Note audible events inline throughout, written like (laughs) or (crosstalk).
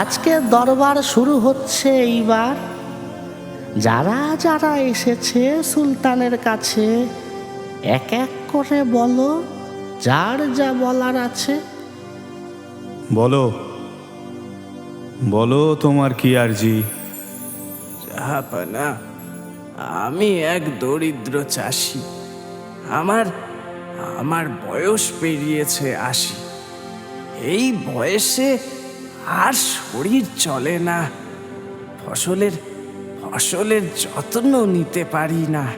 আজকে দরবার শুরু হচ্ছে এইবার। যারা যারা এসেছে সুলতানের কাছে এক এক করে বলো যার যা বলার আছে। বলো বলো তোমার কি আরজি? না আমি এক দরিদ্র চাষি। আমার আমার বয়স পেরিয়েছে আশি। এই বয়সে আর শরীর চলে না। ফসলের ফসলের যত্ন নিতে পারি না।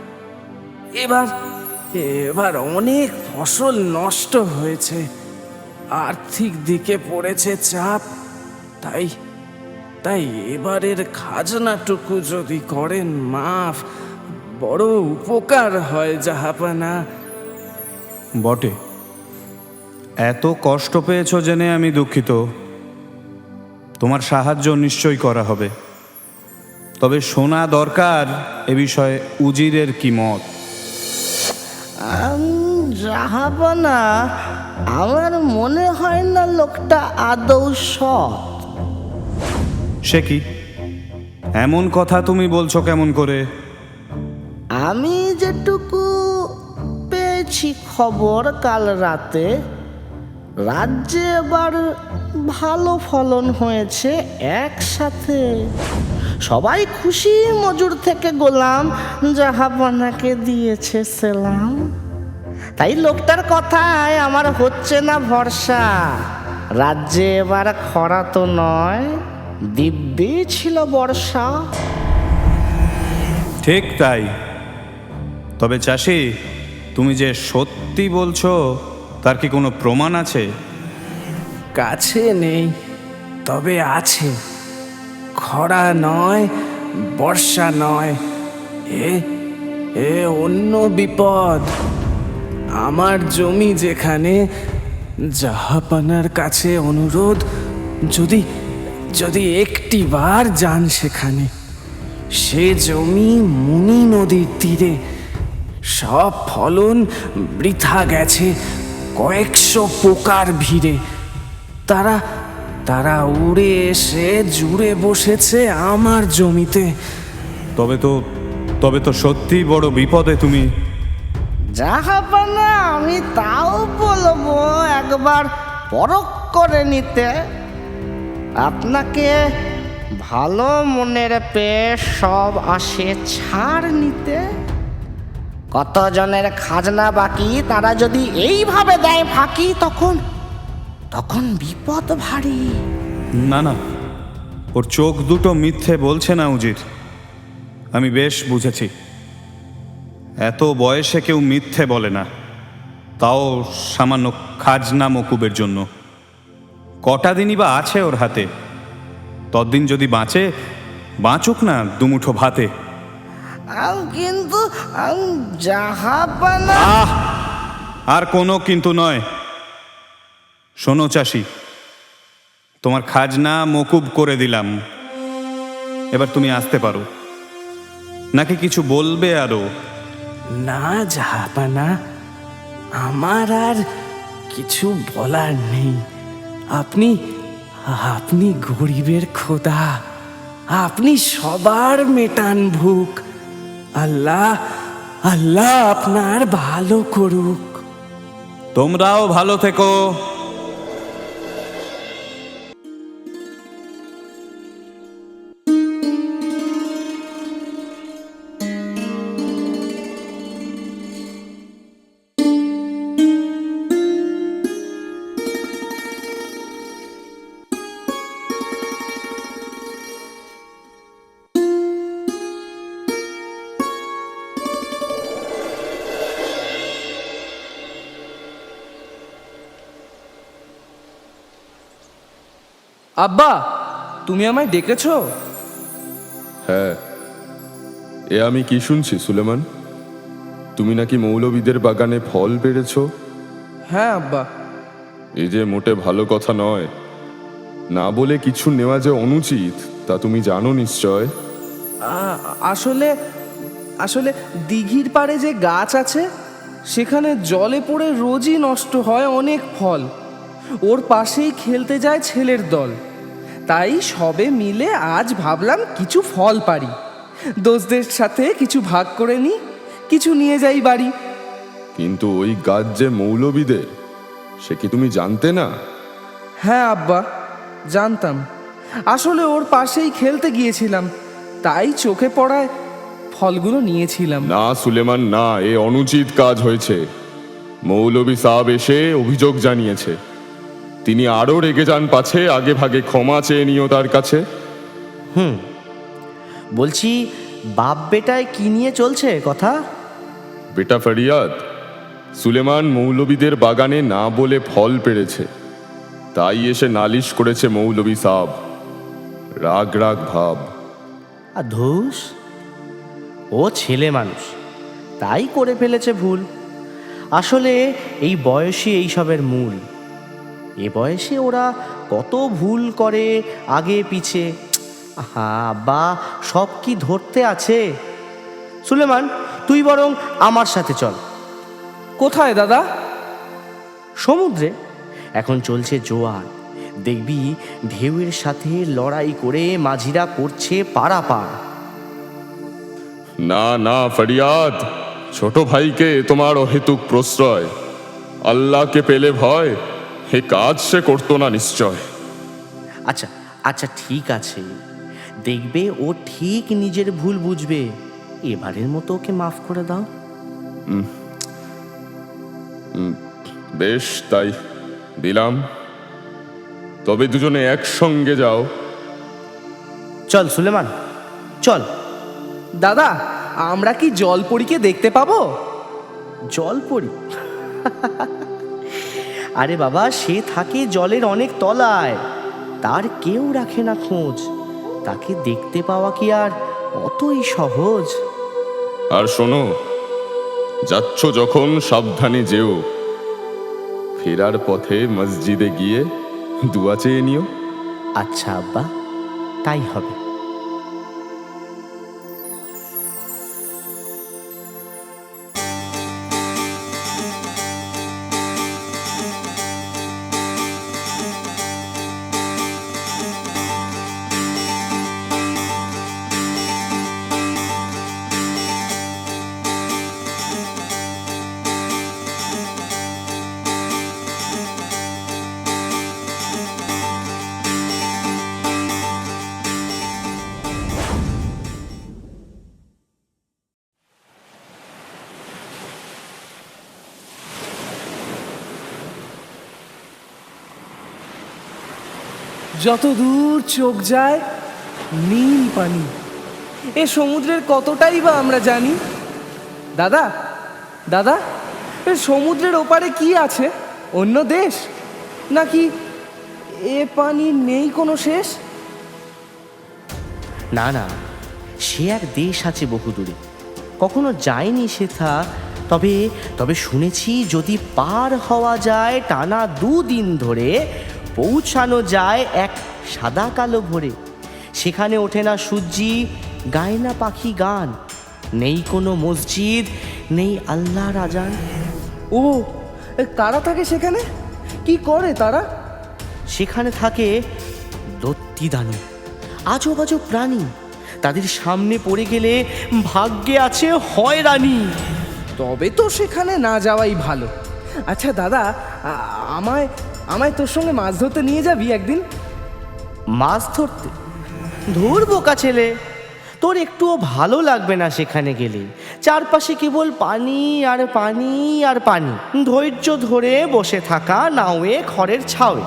এবার এবার অনেক ফসল নষ্ট হয়েছে। আর্থিক দিকে পড়েছে চাপ। তাই তাই এবারের খাজনাটুকু যদি করেন মাফ। বড় উপকার হয় জাহাপানা বটে। এত কষ্ট পেয়েছ জেনে আমি দুঃখিত। তোমার সাহায্য নিশ্চয়ই করা হবে। তবে শোনা দরকার এ বিষয়ে উজিরের কি মত। যাহাবনা আমার মনে হয় না লোকটা আদৌ সৎ। সে কি? এমন কথা তুমি বলছো কেমন করে? আমি যেটুকু পেয়েছি খবর কাল রাতে রাজ্যে এবার ভালো ফলন হয়েছে একসাথে। সবাই খুশি মজুর থেকে গোলাম জাহাপানাকে দিয়েছে সেলাম। তাই লোকটার কথায় আমার হচ্ছে না ভরসা। রাজ্যে এবার খরা তো নয়, দিব্যি ছিল বর্ষা। ঠিক তাই। তবে চাষি, তুমি যে সত্যি বলছো, তার কি কোনো প্রমাণ আছে? কাছে নেই, তবে আছে। খরা নয়, বর্ষা নয়, এ এ অন্য বিপদ। আমার জমি যেখানে, জাহাপানার কাছে অনুরোধ, যদি যদি একটি বার যান সেখানে। সে জমি মুনি নদীর তীরে, সব ফলন বৃথা গেছে কয়েকশো পোকার ভিড়ে। তারা তারা উড়ে এসে জুড়ে বসেছে আমার জমিতে। তবে তো তবে তো সত্যি বড় বিপদে তুমি। যাহাপানা আমি তাও বলব একবার পরখ করে নিতে। আপনাকে ভালো মনের পেয়ে সব আসে ছাড় নিতে। কতজনের খাজনা বাকি তারা যদি এইভাবে দেয় ফাঁকি তখন তখন বিপদ ভারী। না না। ওর চোখ দুটো মিথ্যে বলছে না উজির। আমি বেশ বুঝেছি। এত বয়সে কেউ মিথ্যে বলে না। তাও সামান্য খাজনা মকুবের জন্য। কটা দিনই বা আছে ওর হাতে। ততদিন যদি বাঁচে বাঁচুক না দুমুঠো ভাতে। কিন্তু আর কোনো কিন্তু নয়। শোনো চাষি তোমার খাজনা মকুব করে দিলাম। এবার তুমি আসতে পারো। নাকি কিছু বলবে আরও? না জাহাপানা আমার আর কিছু বলার নেই। আপনি আপনি গরিবের খোদা আপনি সবার মেটান ভুক। আল্লাহ আল্লাহ আপনার ভালো করুক। তোমরাও ভালো থেকো। আব্বা তুমি আমায় ডেকেছ হ্যাঁ। এ আমি কি শুনছি সুলেমান? তুমি নাকি মৌলবীদের বাগানে ফল পেরেছ হ্যাঁ আব্বা। এই যে মোটে ভালো কথা নয়। না বলে কিছু নেওয়া যে অনুচিত তা তুমি জানো নিশ্চয়? আসলে আসলে দিঘির পাড়ে যে গাছ আছে সেখানে জলে পড়ে রোজই নষ্ট হয় অনেক ফল। ওর পাশেই খেলতে যায় ছেলের দল। তাই সবে মিলে আজ ভাবলাম কিছু ফল পারি। দোষদের সাথে কিছু ভাগ করে নি কিছু নিয়ে যাই বাড়ি। কিন্তু ওই গাছ যে মৌলবীদের সে কি তুমি জানতে না? হ্যাঁ আব্বা জানতাম। আসলে ওর পাশেই খেলতে গিয়েছিলাম তাই চোখে পড়ায় ফলগুলো নিয়েছিলাম। না সুলেমান না এ অনুচিত কাজ হয়েছে। মৌলবী সাহেব এসে অভিযোগ জানিয়েছে। তিনি আরও রেগে যান পাছে আগে ভাগে ক্ষমা চেয়ে নিও তার কাছে। হুম বলছি বাপ বেটায় কি নিয়ে চলছে কথা? বেটা ফরিয়াদ সুলেমান মৌলবীদের বাগানে না বলে ফল পেড়েছে। তাই এসে নালিশ করেছে মৌলবী সাব। রাগ রাগ ভাব। আর ধুস ও ছেলে মানুষ তাই করে ফেলেছে ভুল। আসলে এই বয়সই এইসবের মূল। এ বয়সে ওরা কত ভুল করে আগে পিছে। হ্যাঁ বা সব কি ধরতে আছে? সুলেমান তুই বরং আমার সাথে চল। কোথায় দাদা? সমুদ্রে। এখন চলছে জোয়ার। দেখবি ঢেউয়ের সাথে লড়াই করে মাঝিরা করছে পারাপার। না না ফরিয়াদ। ছোট ভাইকে তোমার অহেতুক প্রশ্রয়। আল্লাহকে পেলে ভয়। হে কাজ সে করতো না নিশ্চয়। আচ্ছা আচ্ছা ঠিক আছে। দেখবে ও ঠিক নিজের ভুল বুঝবে। এবারের মতো ওকে মাফ করে দাও। বেশ তাই দিলাম। তবে দুজনে একসঙ্গে যাও। চল সুলেমান চল। দাদা আমরা কি জলপরীকে দেখতে পাবো? জল পড়ি (laughs) আরে বাবা সে থাকে জলের অনেক তলায়। তার কেউ রাখে না খোঁজ। তাকে দেখতে পাওয়া কি আর অতই সহজ। আর শোনো যাচ্ছ যখন সাবধানে যেও। ফেরার পথে মসজিদে গিয়ে দুয়া চেয়ে নিও। আচ্ছা আব্বা তাই হবে। যত দূর চোখ যায় নীল পানি। এ সমুদ্রের কতটাই বা আমরা জানি? দাদা দাদা, এ সমুদ্রের ওপারে কি আছে? অন্য দেশ? নাকি এ পানি নেই কোনো শেষ? না না, সে এক দেশ আছে বহুদূরে। কখনো যায়নি সেথা তবে তবে শুনেছি যদি পার হওয়া যায় টানা দুদিন ধরে পৌঁছানো যায় এক সাদা কালো ভোরে সেখানে ওঠে না সূর্যি গায় না পাখি গান। নেই কোনো মসজিদ নেই আল্লাহ আজান ও কারা থাকে সেখানে? কি করে তারা? সেখানে থাকে দত্তি দানব আজব আজব প্রাণী। তাদের সামনে পড়ে গেলে ভাগ্যে আছে হয়রানি। তবে তো সেখানে না যাওয়াই ভালো। আচ্ছা দাদা আমায় আমায় তোর সঙ্গে মাছ ধরতে নিয়ে যাবি একদিন? মাছ ধরতে? ধুর বোকা ছেলে? তোর একটুও ভালো লাগবে না সেখানে গেলে। চারপাশে কেবল পানি আর পানি আর পানি। ধৈর্য ধরে বসে থাকা নাওয়ে খড়ের ছাওয়ে।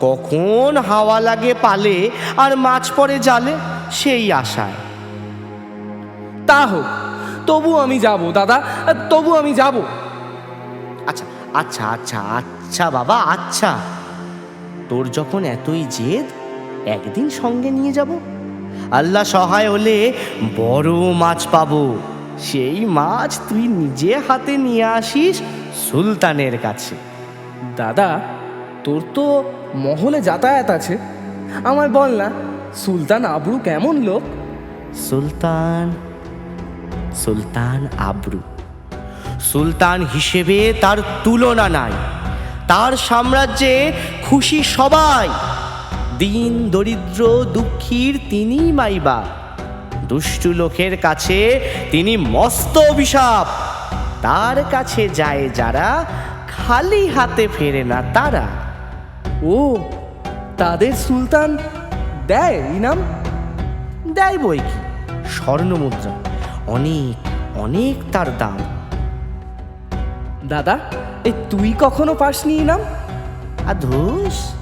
কখন হাওয়া লাগে পালে আর মাছ পড়ে জালে, সেই আশায়। তা হোক তবু আমি যাব, দাদা তবু আমি যাব। আচ্ছা আচ্ছা আচ্ছা বাবা আচ্ছা। তোর যখন এতই জেদ একদিন সঙ্গে নিয়ে যাব। আল্লাহ সহায় হলে বড় মাছ পাবো। সেই মাছ তুই নিজে হাতে নিয়ে আসিস সুলতানের কাছে। দাদা তোর তো মহলে যাতায়াত আছে। আমায় বল না সুলতান আবরু কেমন লোক? সুলতান সুলতান আবরু। সুলতান হিসেবে তার তুলনা নাই। তার সাম্রাজ্যে খুশি সবাই। দিন, দরিদ্র, দুঃখীর তিনি মাইবা। দুষ্টু লোকের কাছে তিনি মস্ত অভিশাপ। তার কাছে যায় যারা, খালি হাতে ফেরে না তারা। ও, তাদের সুলতান দেয় ইনাম দেয় বই কি? স্বর্ণ মুদ্রা অনেক অনেক তার দাম। দাদা এই তুই কখনো পাসনি ইনাম? আর ধুস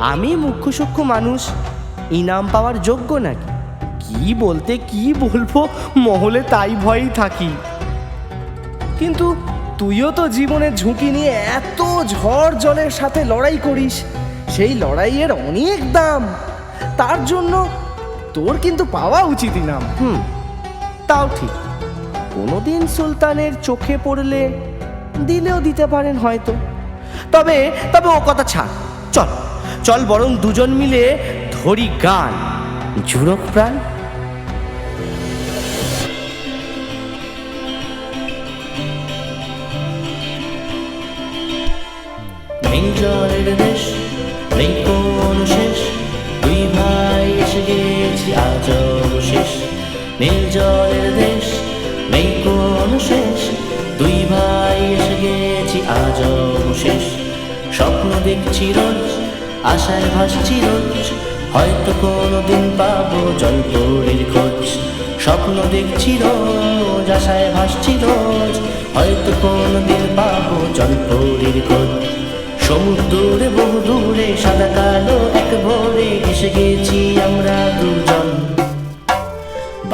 আমি মুখ্য সূক্ষ্ম মানুষ ইনাম পাওয়ার যোগ্য নাকি? কি বলতে কি বলব মহলে তাই ভয়েই থাকি। কিন্তু তুইও তো জীবনের ঝুঁকি নিয়ে এত ঝড় জলের সাথে লড়াই করিস সেই লড়াইয়ের অনেক দাম। তার জন্য তোর কিন্তু পাওয়া উচিত ইনাম। হুম। তাও ঠিক। কোনোদিন সুলতানের চোখে পড়লে দিলেও দিতে পারেন হয়তো। তবে তবে ও কথা ছাড়। চল চল বরং দুজন মিলে ধরি গান। জুড়ক প্রাণ। নেই জলের দেশ নেই কোনো শেষ। দুই ভাই এসে গেছি আজ শেষ। নীল জলের দেশ নেই কোনো শেষ। দুই ভাই এসে গেছি আজ শেষ। স্বপ্ন দেখছি রোজ, আশায় ভাসছি রোজ। হয়তো কোনো দিন পাবো জলপরির খোঁজ। স্বপ্ন দেখছি রোজ, আশায় ভাসছি রোজ। হয়তো কোনো দিন পাবো জলপরির খোঁজ। সমুদ্রে বহু দূরে সাদা কালো এক ভোরে এসে গেছি আমরা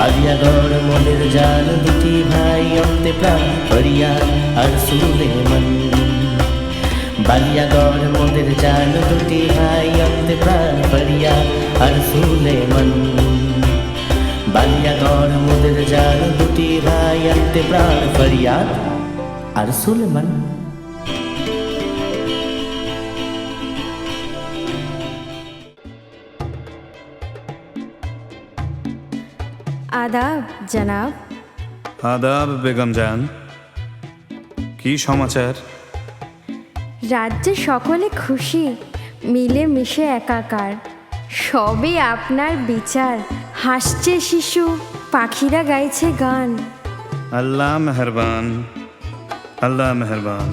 দুজন বালিয়াগড় মনের জাল দুটি ভাই অন্তে প্রাণ হরিয়া আর সুলেমান বালিয়াগড় মনের জাল দুটি ভাই অন্তে প্রাণ হরিয়া আর সুলেমান বালিয়াগড় মনের জাল দুটি ভাই অন্তে প্রাণ ফরিয়াদ আর সুলেমান আদাব জনাব। আদাব বেগম জান। কি সমাচার? রাজ্যে সকলে খুশি মিলে মিশে একাকার। সবে আপনার বিচার হাসছে শিশু পাখিরা গাইছে গান। আল্লাহ মেহরবান আল্লাহ মেহরবান।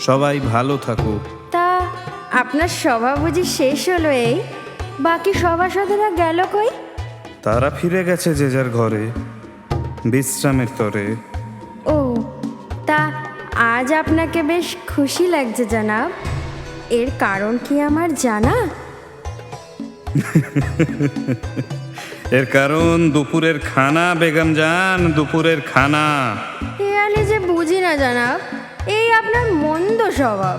সবাই ভালো থাকুক। তা আপনার সভা বুঝি শেষ হলো এই? বাকি সভাসদেরা গেল কই? তারা ফিরে গেছে যে যার ঘরে বিশ্রামের তরে। ও তা আজ আপনাকে বেশ খুশি লাগছে জানাব। এর কারণ কি আমার জানা? এর কারণ দুপুরের খানা বেগম জান দুপুরের খানা। এ আমি যে বুঝি না জানাব এই আপনার মন্দ স্বভাব।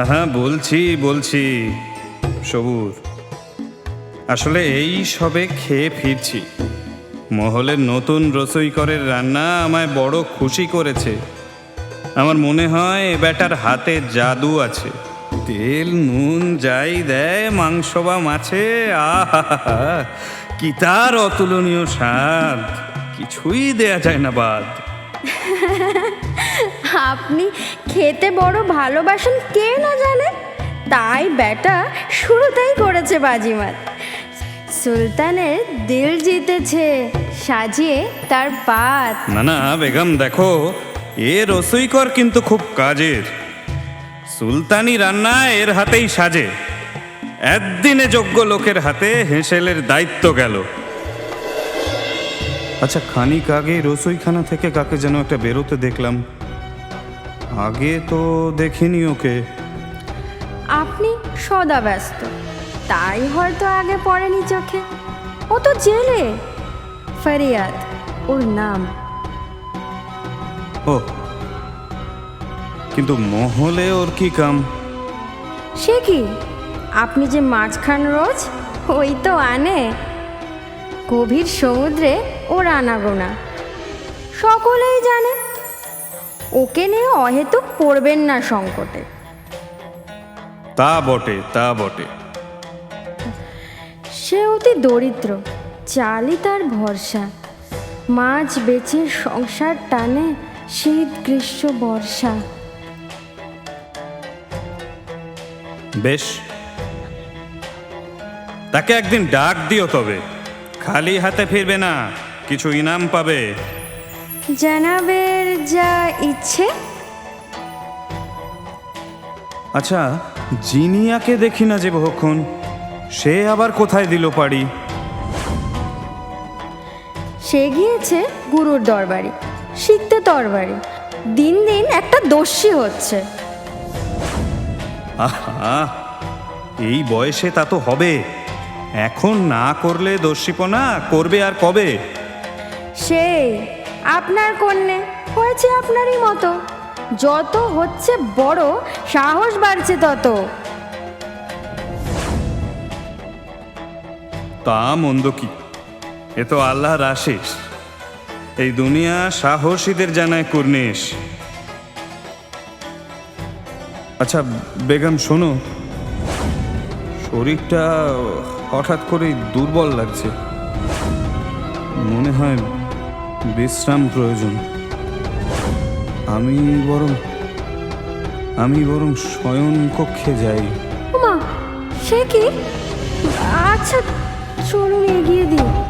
আহা বলছি বলছি সবুর। আসলে এই সবে খেয়ে ফিরছি। মহলের নতুন রসই রসইকরের রান্না আমায় বড় খুশি করেছে। আমার মনে হয় এ বেটার হাতে জাদু আছে। তেল, নুন যাই দেয়, মাংস বা মাছে আহা কি তার অতুলনীয় স্বাদ? কিছুই দেয়া যায় না বাদ। আপনি খেতে বড় ভালোবাসেন কে না জানে? তাই বেটা শুরুতেই করেছে বাজিমাত। সুলতানের দিল জিতেছে সাজিয়ে তার পাত। না না বেগম দেখো এ রসইকর কিন্তু খুব কাজের। সুলতানি রান্না এর হাতেই সাজে। একদিনে যোগ্য লোকের হাতে হেঁসেলের দায়িত্ব গেল। আচ্ছা খানিক আগে রসইখানা থেকে কাকে যেন একটা বেরোতে দেখলাম। আগে তো দেখিনি ওকে। আপনি সদা ব্যস্ত। তাই হয়তো আগে পড়েনি চোখে। ও তো জেলে। ফরিয়াদ ওর নাম। ও কিন্তু মহলে ওর কি কাম? সে কি? আপনি যে মাছ খান রোজ ওই তো আনে। গভীর সমুদ্রে ওর আনাগোনা। সকলেই জানে ওকে নিয়ে অহেতুক পড়বেন না সংকটে। তা বটে তা বটে। সে অতি দরিদ্র চালই তার ভরসা। মাছ বেচে সংসার টানে শীত গ্রীষ্ম বর্ষা। বেশ। তাকে একদিন ডাক দিও তবে। খালি হাতে ফিরবে না কিছু ইনাম পাবে। জানাবের যা ইচ্ছে। আচ্ছা জিনিয়াকে দেখি না যে বহুক্ষণ। সে আবার কোথায় দিল পাড়ি? সে গিয়েছে গুরুর দরবারে শিখতে তরবারি। দিন দিন একটা দস্যি হচ্ছে। আহা এই বয়সে তা তো হবে। এখন না করলে দস্যিপনা করবে আর কবে? সেই আপনার কন্যে হয়েছে আপনারই মতো। যত হচ্ছে বড় সাহস বাড়ছে তত। তা মন্দ কি? এ তো আল্লাহর আশিস এই দুনিয়া সাহসীদের জানায় কুর্নিশ। আচ্ছা বেগম, শোনো। শরীরটা হঠাৎ করেই দুর্বল লাগছে। মনে হয় বিশ্রাম প্রয়োজন। আমি বরং আমি বরং শয়ন কক্ষে যাই সে কি? আচ্ছা চলুন এগিয়ে দিই।